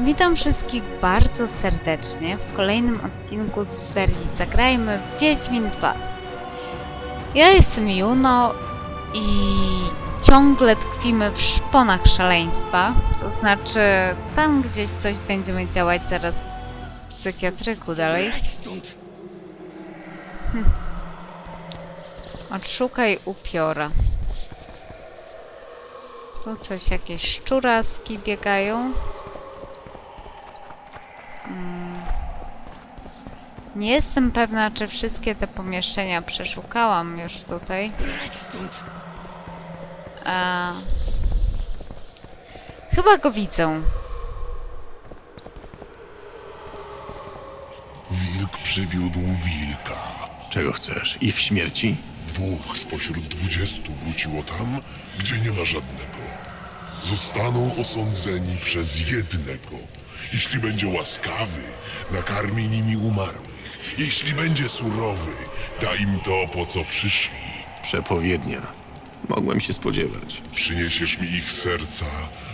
Witam wszystkich bardzo serdecznie w kolejnym odcinku z serii Zagrajmy w Wiedźmin 2. Ja jestem Juno i ciągle tkwimy w szponach szaleństwa. To znaczy, tam gdzieś coś będziemy działać zaraz w psychiatryku dalej. Odszukaj upiora. Tu coś, jakieś szczuraski biegają. Nie jestem pewna, czy wszystkie te pomieszczenia przeszukałam już tutaj. A... Chyba go widzę. Wilk przywiódł wilka. Czego chcesz? Ich śmierci? Dwóch spośród dwudziestu wróciło tam, gdzie nie ma żadnego. Zostaną osądzeni przez jednego. Jeśli będzie łaskawy, nakarmi nimi umarłych. Jeśli będzie surowy, da im to, po co przyszli. Przepowiednia. Mogłem się spodziewać. Przyniesiesz mi ich serca,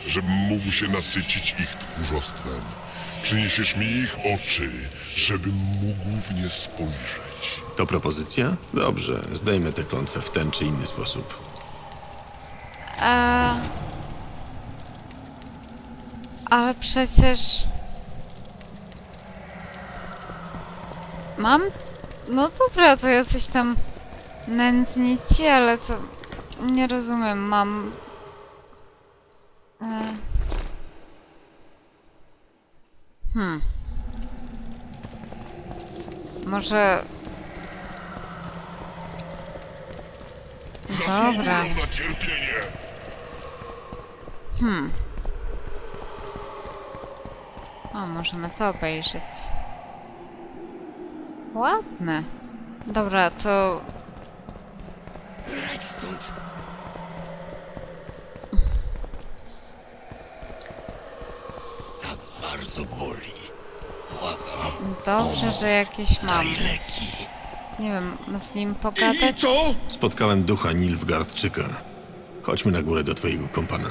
żebym mógł się nasycić ich tchórzostwem. Przyniesiesz mi ich oczy, żebym mógł w nie spojrzeć. To propozycja? Dobrze, zdejmę tę klątwę w ten czy inny sposób. A... Ale przecież... Mam... No dobra, to jacyś tam nędznici, ale to... Nie rozumiem, mam... E... Hmm. Może... Dobra. Cierpienie. O, możemy to obejrzeć. Ładne. Dobra, to... Tak bardzo boli. Błagam, Dobrze, że jakieś mam. leki. Nie wiem, z nim I pogadać? co? Spotkałem ducha Nilfgaardczyka. Chodźmy na górę do twojego kompana.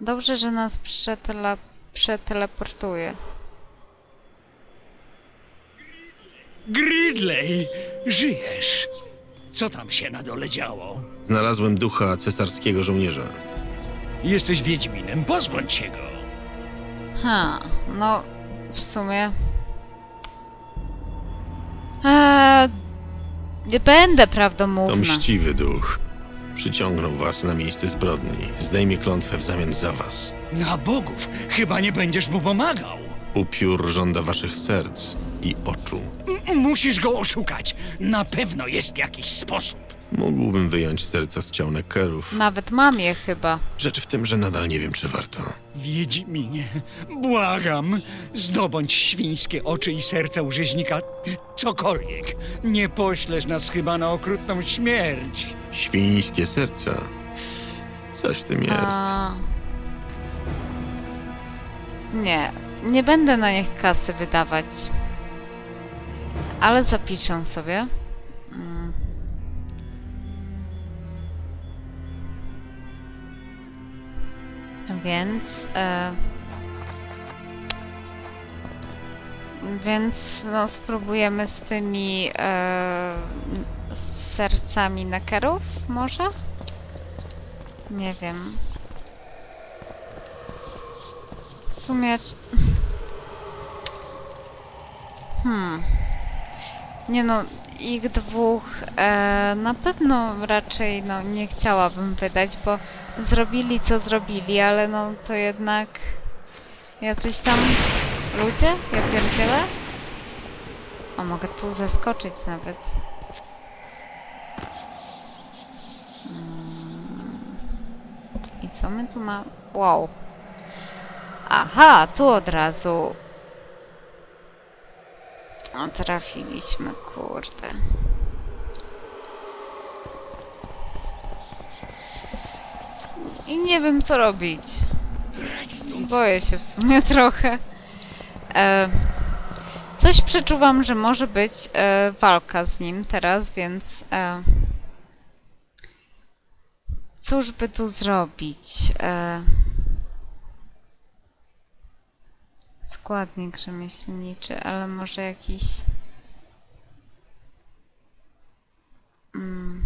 Dobrze, że nas przetele... przeteleportuje. Gridley, żyjesz. Co tam się na dole działo? Znalazłem ducha cesarskiego żołnierza. Jesteś Wiedźminem, pozbądź się go. Ha, no w sumie. Eee, nie będę To prawdomówna. mściwy duch. Przyciągnął was na miejsce zbrodni. Zdejmie klątwę w zamian za was. Na bogów, chyba nie będziesz mu pomagał. Upiór żąda waszych serc i oczu. Musisz go oszukać. Na pewno jest jakiś sposób. Mógłbym wyjąć serca z ciał Neckerów. Nawet mam je chyba. Rzecz w tym, że nadal nie wiem, czy warto. Wiedźminie, błagam, zdobądź świńskie oczy i serca u rzeźnika. Cokolwiek. Nie poślesz nas chyba na okrutną śmierć. Świńskie serca. Coś w tym jest. A... Nie, nie będę na nich kasy wydawać. Ale zapiszę sobie. Mm. Więc. E... Więc no, spróbujemy z tymi e... sercami nekerów, może? Nie wiem. W sumie. Hmm. Nie no, ich dwóch e, na pewno raczej no, nie chciałabym wydać, bo zrobili co zrobili, ale no to jednak jacyś tam ludzie? Ja pierdzielę? O, mogę tu zaskoczyć nawet. I co my tu mamy? Wow. Aha, tu od razu. O, trafiliśmy, kurde. I nie wiem, co robić. Boję się w sumie trochę. E, coś przeczuwam, że może być e, walka z nim teraz, więc... E, cóż by tu zrobić? E... składnik rzemieślniczy, ale może jakiś... Mm.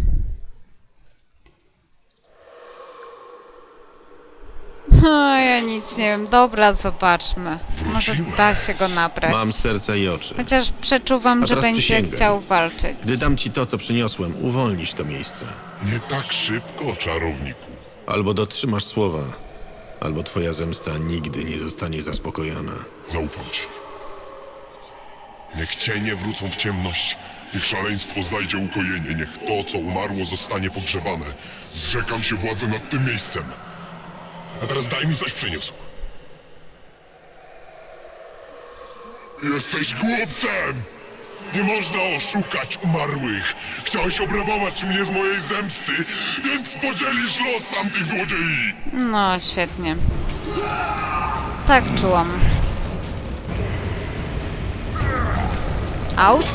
No, ja nic nie wiem. Dobra, zobaczmy. Może da się go nabrać. Mam serca i oczy. Chociaż przeczuwam, A że teraz będzie chciał walczyć. Gdy dam ci to, co przyniosłem, uwolnisz to miejsce. Nie tak szybko, czarowniku. Albo dotrzymasz słowa, albo twoja zemsta nigdy nie zostanie zaspokojona. Zaufam ci. Niech cienie wrócą w ciemność, niech szaleństwo znajdzie ukojenie, niech to, co umarło, zostanie pogrzebane. Zrzekam się władzy nad tym miejscem. A teraz daj mi coś przyniósł. Jesteś głupcem! Nie można oszukać umarłych. Chciałeś obrabować mnie z mojej zemsty, więc podzielisz los tamtych złodziei. No, świetnie. Tak czułam. Auć.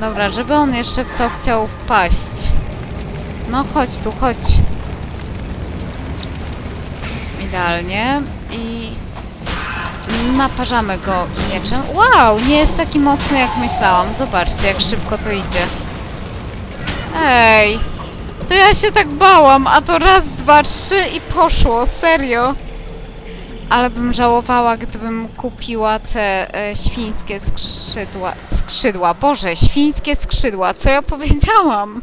Dobra, żeby on jeszcze w to chciał wpaść. No chodź tu, chodź. Idealnie. I naparzamy go mieczem. Wow, nie jest taki mocny jak myślałam. Zobaczcie, jak szybko to idzie. Ej, to ja się tak bałam, a to raz, dwa, trzy i poszło, serio. Ale bym żałowała, gdybym kupiła te e, świńskie skrzydła. Skrzydła, Boże, świńskie skrzydła, co ja powiedziałam?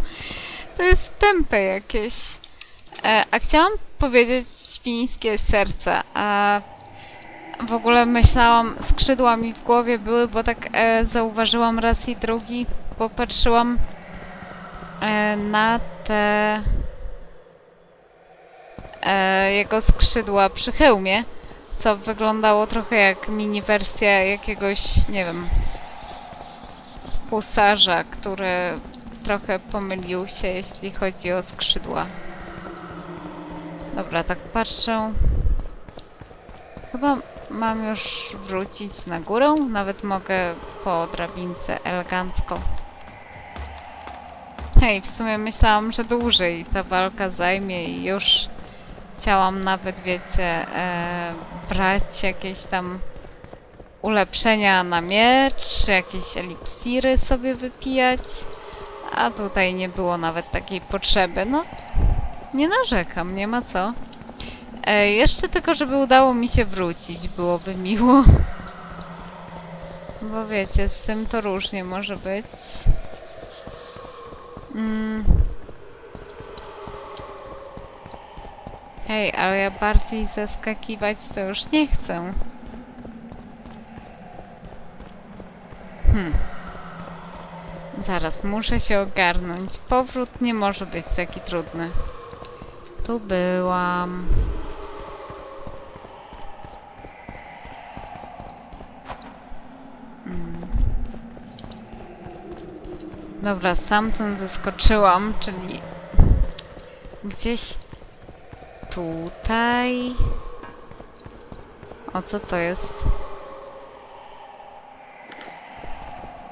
To jest tępe jakieś. E, a chciałam powiedzieć świńskie serce, a w ogóle myślałam, skrzydła mi w głowie były, bo tak e, zauważyłam raz i drugi, popatrzyłam e, na te e, jego skrzydła przy hełmie, co wyglądało trochę jak mini wersja jakiegoś, nie wiem, husarza, który trochę pomylił się, jeśli chodzi o skrzydła. Dobra, tak patrzę. Chyba mam już wrócić na górę. Nawet mogę po drabince elegancko. Hej, w sumie myślałam, że dłużej ta walka zajmie i już chciałam nawet, wiecie, e, brać jakieś tam ulepszenia na miecz, jakieś eliksiry sobie wypijać, a tutaj nie było nawet takiej potrzeby. No, nie narzekam, nie ma co. E, jeszcze tylko, żeby udało mi się wrócić, byłoby miło. Bo wiecie, z tym to różnie może być. Mm. Hej, ale ja bardziej zaskakiwać to już nie chcę. Hmm. Zaraz, muszę się ogarnąć. Powrót nie może być taki trudny. Tu byłam. Dobra, stamtąd zeskoczyłam, czyli gdzieś tutaj. O co to jest?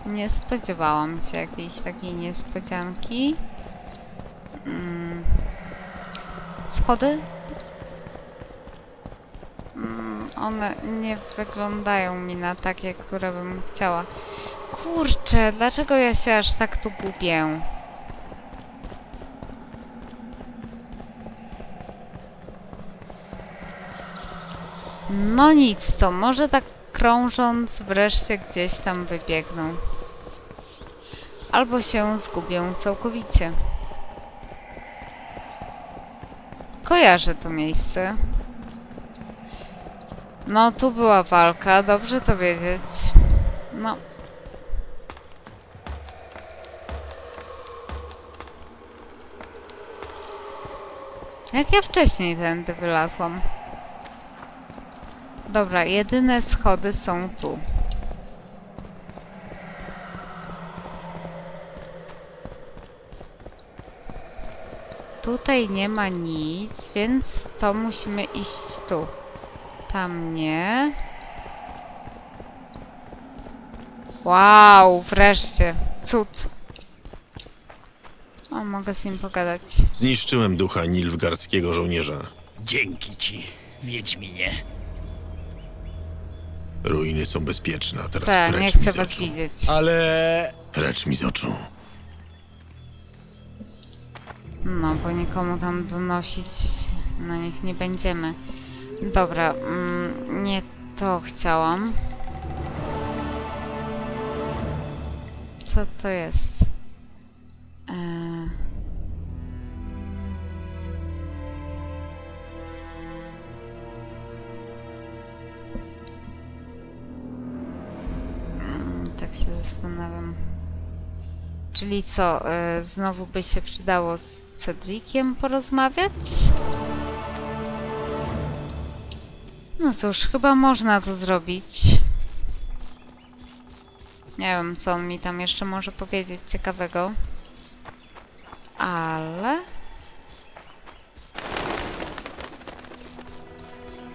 Nie spodziewałam się jakiejś takiej niespodzianki. Mm. Schody? Mm, one nie wyglądają mi na takie, które bym chciała. Kurczę, dlaczego ja się aż tak tu gubię? No nic, to może tak krążąc wreszcie gdzieś tam wybiegną. Albo się zgubię całkowicie. Kojarzę to miejsce. No, tu była walka, dobrze to wiedzieć. No. Jak ja wcześniej tędy wylazłam? Dobra, jedyne schody są tu. Tutaj nie ma nic, więc to musimy iść tu. Tam nie. Wow, wreszcie. Cud. O, mogę z nim pogadać. Zniszczyłem ducha nilfgardzkiego żołnierza. Dzięki ci, Wiedźminie. Ruiny są bezpieczne, a teraz Tak, nie precz mi chcę z was oczu. widzieć. Ale Precz mi z oczu. No, bo nikomu tam donosić na nich nie będziemy. Dobra, mm, nie to chciałam. Co to jest? Eee... Czyli co, e, znowu by się przydało z Cedriciem porozmawiać? No cóż, chyba można to zrobić. Nie wiem, co on mi tam jeszcze może powiedzieć ciekawego. Ale...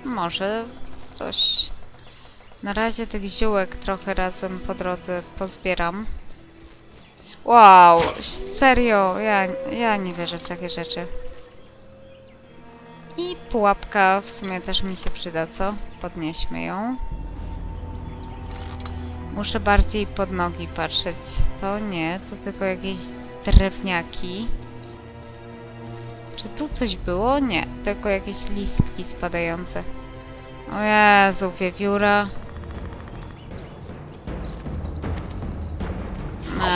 Może coś... Na razie tych ziółek trochę razem po drodze pozbieram. Wow, serio, ja, ja nie wierzę w takie rzeczy. I pułapka w sumie też mi się przyda, co? Podnieśmy ją. Muszę bardziej pod nogi patrzeć. To nie, to tylko jakieś drewniaki. Czy tu coś było? Nie, tylko jakieś listki spadające. O Jezu, wiewióra.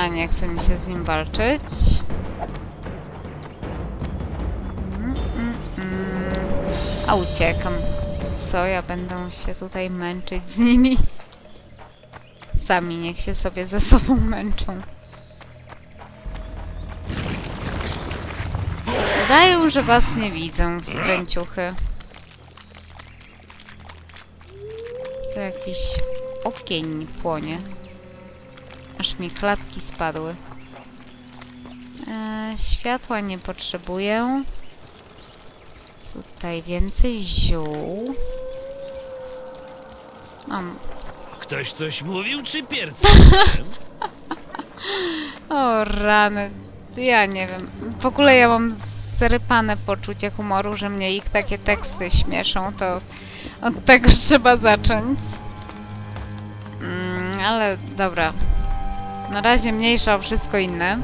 Nie chce mi się z nim walczyć. Mm, mm, mm. A uciekam. Co, ja będę się tutaj męczyć z nimi? Sami niech się sobie ze sobą męczą. Udają, że was nie widzę, wstręciuchy. Tu jakiś ogień płonie. Aż mi klatki spadły. E, światła nie potrzebuję. Tutaj więcej ziół. Mam. Ktoś coś mówił, czy pierc? O rany. Ja nie wiem. W ogóle ja mam zrypane poczucie humoru, że mnie ich takie teksty śmieszą, to od tego trzeba zacząć. Mm, ale dobra. Na razie mniejsza o wszystko inne.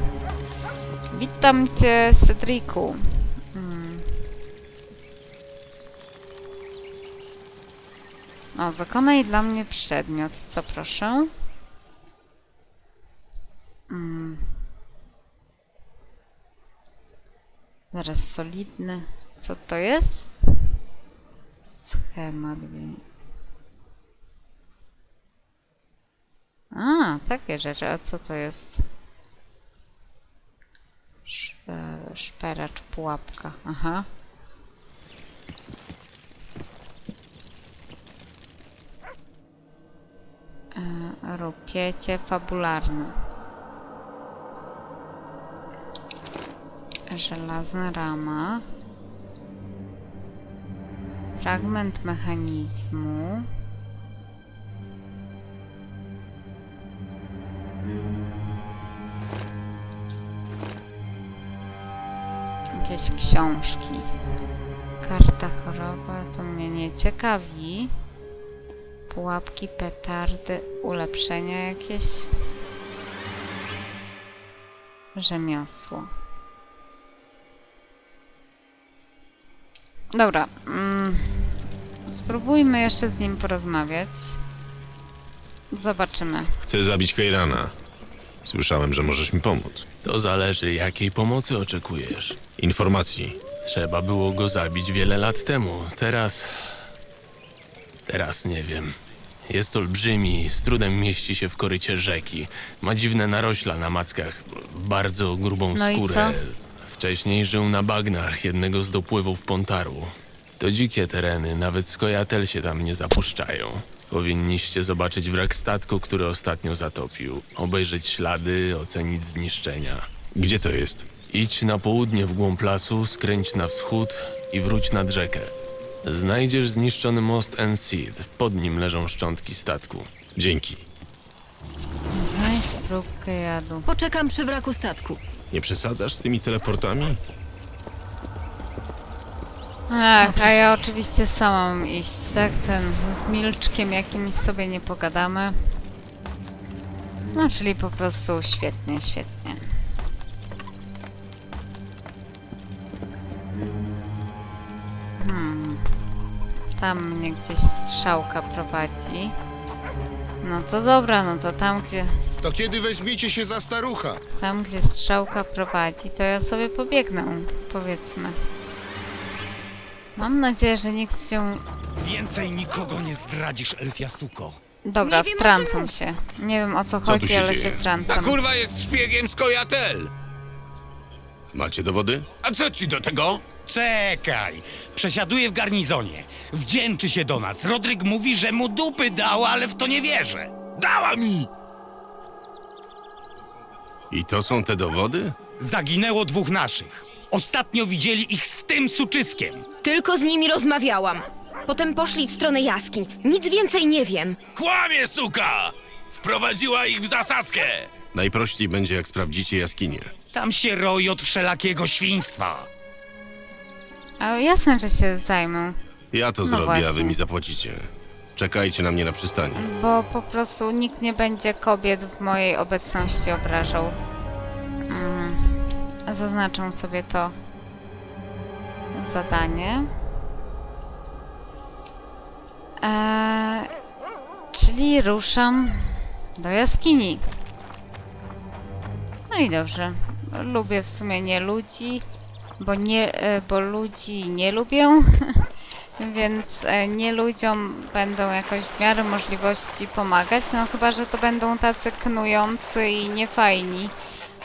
Witam cię, Cedriku. Mm. O, wykonaj dla mnie przedmiot. Co proszę? Mm. Zaraz solidny. Co to jest? Schemat. A, takie rzeczy. A co to jest? Szpe, szperacz, pułapka. Aha. E, rupiecie fabularne. Żelazna rama. Fragment mechanizmu. Jakieś książki. Karta choroba to mnie nie ciekawi. Pułapki, petardy, ulepszenia jakieś. Rzemiosło. Dobra. Mm, spróbujmy jeszcze z nim porozmawiać. Zobaczymy. Chcę zabić Keirana. Słyszałem, że możesz mi pomóc. To zależy, jakiej pomocy oczekujesz. Informacji. Trzeba było go zabić wiele lat temu. Teraz. Teraz nie wiem. Jest olbrzymi, z trudem mieści się w korycie rzeki. Ma dziwne narośla na mackach, bardzo grubą No i skórę. co? Wcześniej żył na bagnach jednego z dopływów Pontaru. To dzikie tereny, nawet skojatel się tam nie zapuszczają. Powinniście zobaczyć wrak statku, który ostatnio zatopił. Obejrzeć ślady, ocenić zniszczenia. Gdzie to jest? Idź na południe w głąb lasu, skręć na wschód i wróć nad rzekę. Znajdziesz zniszczony most Enseed. Pod nim leżą szczątki statku. Dzięki. Znajdź próbkę jadu. Poczekam przy wraku statku. Nie przesadzasz z tymi teleportami? Ach, a ja oczywiście sama mam iść, tak? Ten z Milczkiem jakimś sobie nie pogadamy. No, czyli po prostu świetnie, świetnie. Hmm. Tam mnie gdzieś strzałka prowadzi. No to dobra, no to tam gdzie, To kiedy weźmiecie się za starucha? tam gdzie strzałka prowadzi, to ja sobie pobiegnę, powiedzmy. Mam nadzieję, że nikt się Więcej nikogo nie zdradzisz, Elfia Suko. Dobra, Nie wiem, o czym wtrącam mówisz. się. Nie wiem o co tu chodzi, się ale dzieje? się Ta wtrącam. kurwa jest szpiegiem z Kojatel! Macie dowody? A co ci do tego? Czekaj! Przesiaduje w garnizonie. Wdzięczy się do nas. Rodryk mówi, że mu dupy dał, ale w to nie wierzę. Dała mi! I to są te dowody? Zaginęło dwóch naszych. Ostatnio widzieli ich z tym suczyskiem. Tylko z nimi rozmawiałam. Potem poszli w stronę jaskiń. Nic więcej nie wiem. Kłamie, suka! Wprowadziła ich w zasadzkę! Najprościej będzie, jak sprawdzicie jaskinię. Tam się roi od wszelakiego świństwa. A jasne, że się zajmę, Ja to No zrobię, a wy mi zapłacicie. Czekajcie na mnie na przystani. bo po prostu nikt nie będzie kobiet w mojej obecności obrażał. Mm. Zaznaczę sobie to zadanie. Eee, czyli ruszam do jaskini. No i dobrze. Lubię w sumie nie ludzi, bo nie, e, bo ludzi nie lubię. Więc e, nie ludziom będą jakoś w miarę możliwości pomagać, no chyba, że to będą tacy knujący i niefajni,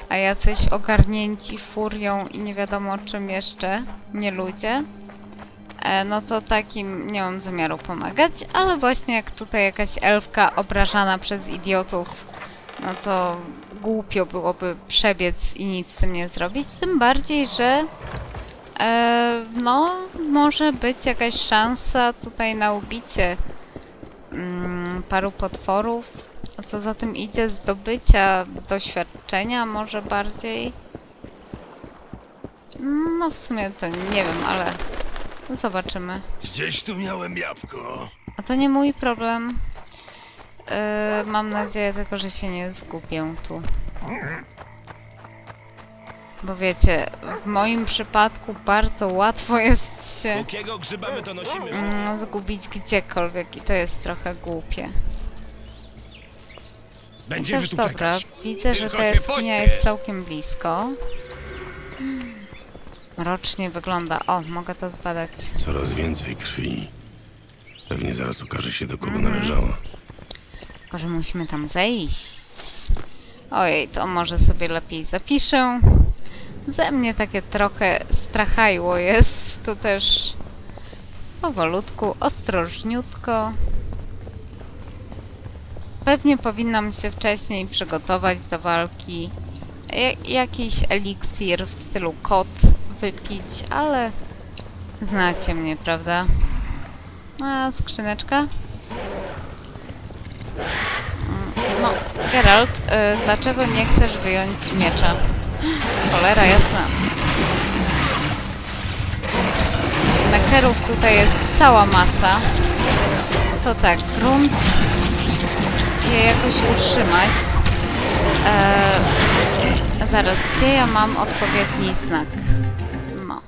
a jacyś ogarnięci furią i nie wiadomo czym jeszcze, nie ludzie. E, no to takim nie mam zamiaru pomagać, ale właśnie jak tutaj jakaś elfka obrażana przez idiotów, no to głupio byłoby przebiec i nic z tym nie zrobić, tym bardziej, że E, no, może być jakaś szansa tutaj na ubicie mm, paru potworów. A co za tym idzie, zdobycia doświadczenia może bardziej. No, w sumie to nie wiem, ale zobaczymy. Gdzieś tu miałem jabłko. A to nie mój problem. E, mam nadzieję tylko, że się nie zgubię tu. Bo wiecie, w moim przypadku bardzo łatwo jest się mm, zgubić gdziekolwiek i to jest trochę głupie. Będziemy Też tu dobra, czekać. widzę, że Tylko ta się jaskinia pośpiesz. jest całkiem blisko. Mrocznie wygląda. O, mogę to zbadać. Coraz więcej krwi. Pewnie zaraz okaże się, do kogo Mhm. należała. Tylko, że musimy tam zejść. Ojej, to może sobie lepiej zapiszę. Ze mnie takie trochę strachajło jest. To też powolutku, ostrożniutko. Pewnie powinnam się wcześniej przygotować do walki. Ja- jakiś eliksir w stylu kot wypić, ale znacie mnie, prawda? A, skrzyneczka? No, Geralt, y, dlaczego nie chcesz wyjąć miecza? Cholera jasna. Mekerów tutaj jest cała masa. To tak, grunt je jakoś utrzymać. E, zaraz, gdzie ja mam odpowiedni znak? No.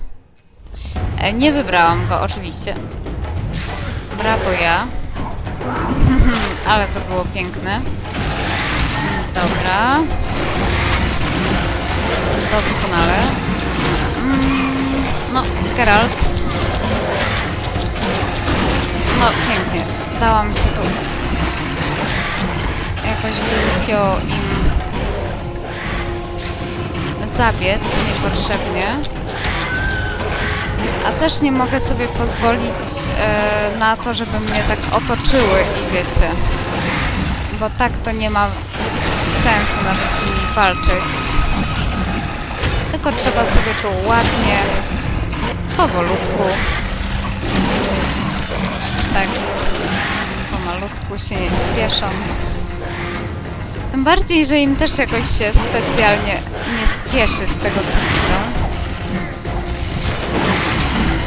E, nie wybrałam go, oczywiście. Brawo ja. Ale to było piękne. Dobra. Doskonale. Mm, No, Geralt. No, pięknie. Dałam się tu jakoś głupio im zabiec niepotrzebnie. A też nie mogę sobie pozwolić e, na to, żeby mnie tak otoczyły i wiecie. Bo tak to nie ma sensu nawet z nimi walczyć. Tylko trzeba sobie tu ładnie, powolutku. Tak, pomalutku się nie spieszą. Tym bardziej, że im też jakoś się specjalnie nie spieszy z tego co widzą.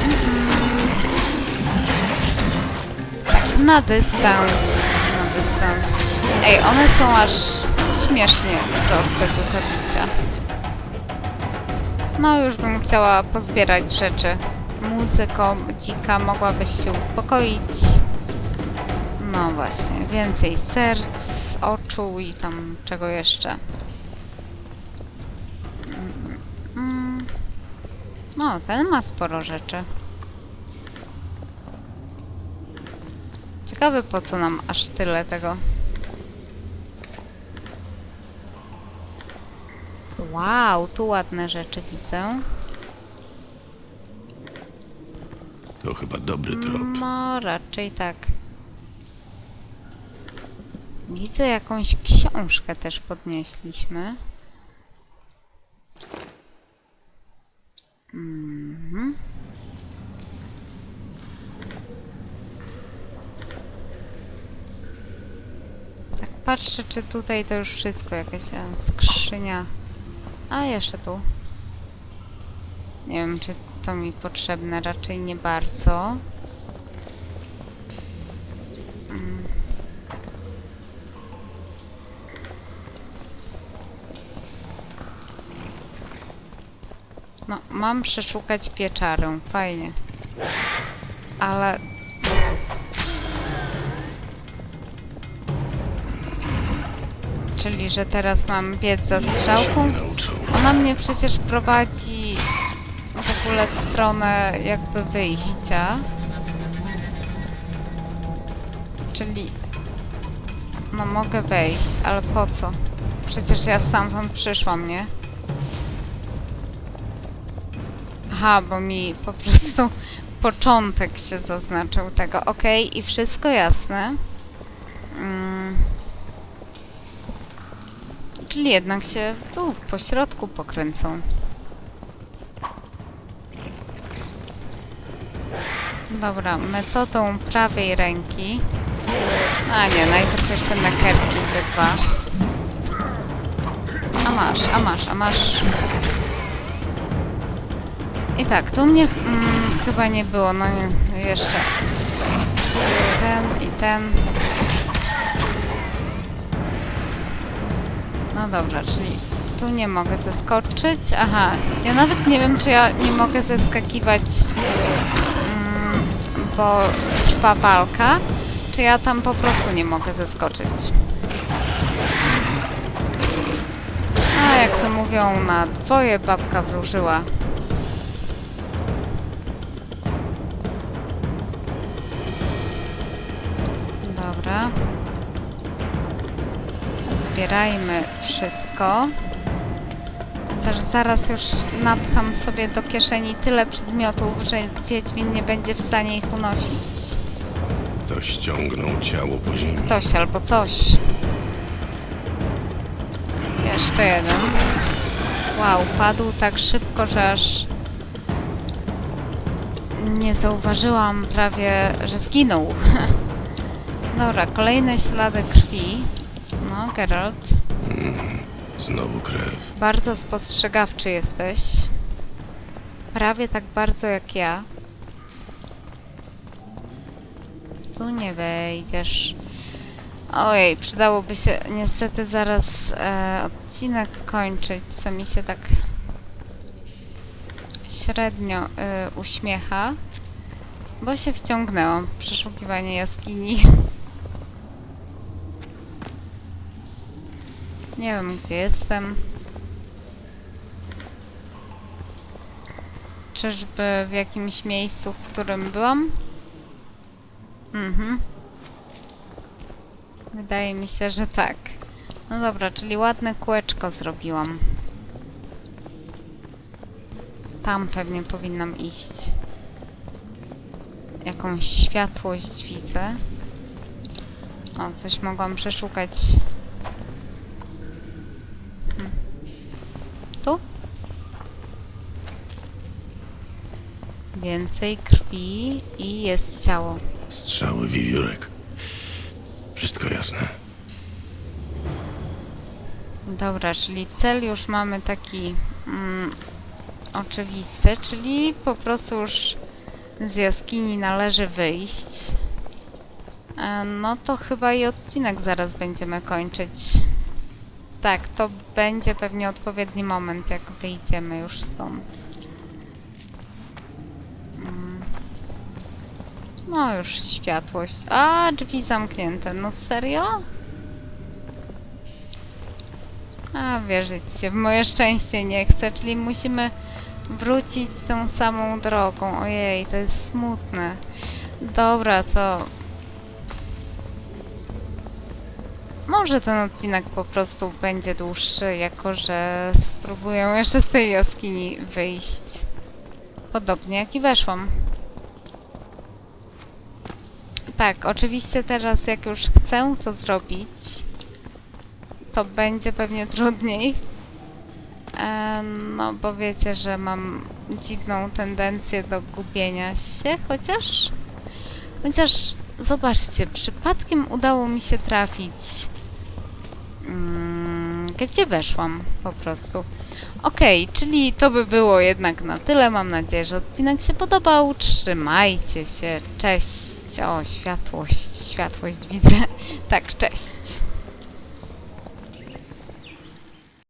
Mhm. Na dystans. Na dystans. Ej, one są aż śmiesznie do zabicia. No już bym chciała pozbierać rzeczy. Muzyką dzika mogłabyś się uspokoić. No właśnie, więcej serc, oczu i tam czego jeszcze. Mm. No, ten ma sporo rzeczy. Ciekawe po co nam aż tyle tego. Wow, tu ładne rzeczy widzę. To chyba dobry trop. No, raczej tak. Widzę jakąś książkę też podnieśliśmy. Mhm. Tak patrzę, czy tutaj to już wszystko, jakaś skrzynia. A, jeszcze tu. Nie wiem, czy to mi potrzebne, raczej nie bardzo. Mm. No, mam przeszukać pieczarę, fajnie. Ale... Czyli, że teraz mam biec za strzałką? Ona mnie przecież prowadzi w ogóle w stronę jakby wyjścia. Czyli... No mogę wejść, ale po co? Przecież ja stamtąd przyszłam, nie? Aha, bo mi po prostu początek się zaznaczył tego. Okej, i wszystko jasne. Mm. Czyli jednak się tu po środku pokręcą. Dobra, metodą prawej ręki. A nie, najpierw jeszcze nakerki te dwa. A masz, a masz, a masz. I tak, tu mnie mm, chyba nie było, no nie, jeszcze. Ten i ten. No dobra, czyli tu nie mogę zeskoczyć. Aha, ja nawet nie wiem, czy ja nie mogę zeskakiwać, mm, bo trwa walka, czy ja tam po prostu nie mogę zeskoczyć. A jak to mówią, na dwoje babka wróżyła. Zbierajmy wszystko. Chociaż zaraz już napcham sobie do kieszeni tyle przedmiotów, że Wiedźmin nie będzie w stanie ich unosić. Ktoś ściągnął ciało po ziemi. Ktoś albo coś. Jeszcze jeden. Wow, padł tak szybko, że aż nie zauważyłam prawie, że zginął. Dobra, kolejne ślady krwi. Geralt. Znowu krew. Bardzo spostrzegawczy jesteś. Prawie tak bardzo jak ja. Tu nie wejdziesz. Ojej, przydałoby się niestety zaraz e, odcinek kończyć, co mi się tak średnio e, uśmiecha, bo się wciągnęłam w przeszukiwanie jaskini. Nie wiem, gdzie jestem. Czyżby w jakimś miejscu, w którym byłam? Mhm. Wydaje mi się, że tak. No dobra, czyli ładne kółeczko zrobiłam. Tam pewnie powinnam iść. Jakąś światłość widzę. O, coś mogłam przeszukać. Hmm. Tu? Więcej krwi i jest ciało. Strzały wiewiórek. Wszystko jasne. Dobra, czyli cel już mamy taki mm, oczywisty, czyli po prostu już z jaskini należy wyjść. E, no to chyba i odcinek zaraz będziemy kończyć. Tak, to będzie pewnie odpowiedni moment, jak wyjdziemy już stąd. No już światłość. A, drzwi zamknięte. No serio? A, wierzyć się w moje szczęście nie chcę, czyli musimy wrócić tą samą drogą. Ojej, to jest smutne. Dobra, to... Może ten odcinek po prostu będzie dłuższy, jako że spróbuję jeszcze z tej jaskini wyjść. Podobnie jak i weszłam. Tak, oczywiście teraz jak już chcę to zrobić, to będzie pewnie trudniej. E, no, bo wiecie, że mam dziwną tendencję do gubienia się, chociaż... Chociaż, zobaczcie, przypadkiem udało mi się trafić. Mm, gdzie weszłam po prostu. Okej, czyli to by było jednak na tyle. Mam nadzieję, że odcinek się podobał. Trzymajcie się. Cześć. O, światłość. Światłość widzę. Tak, cześć.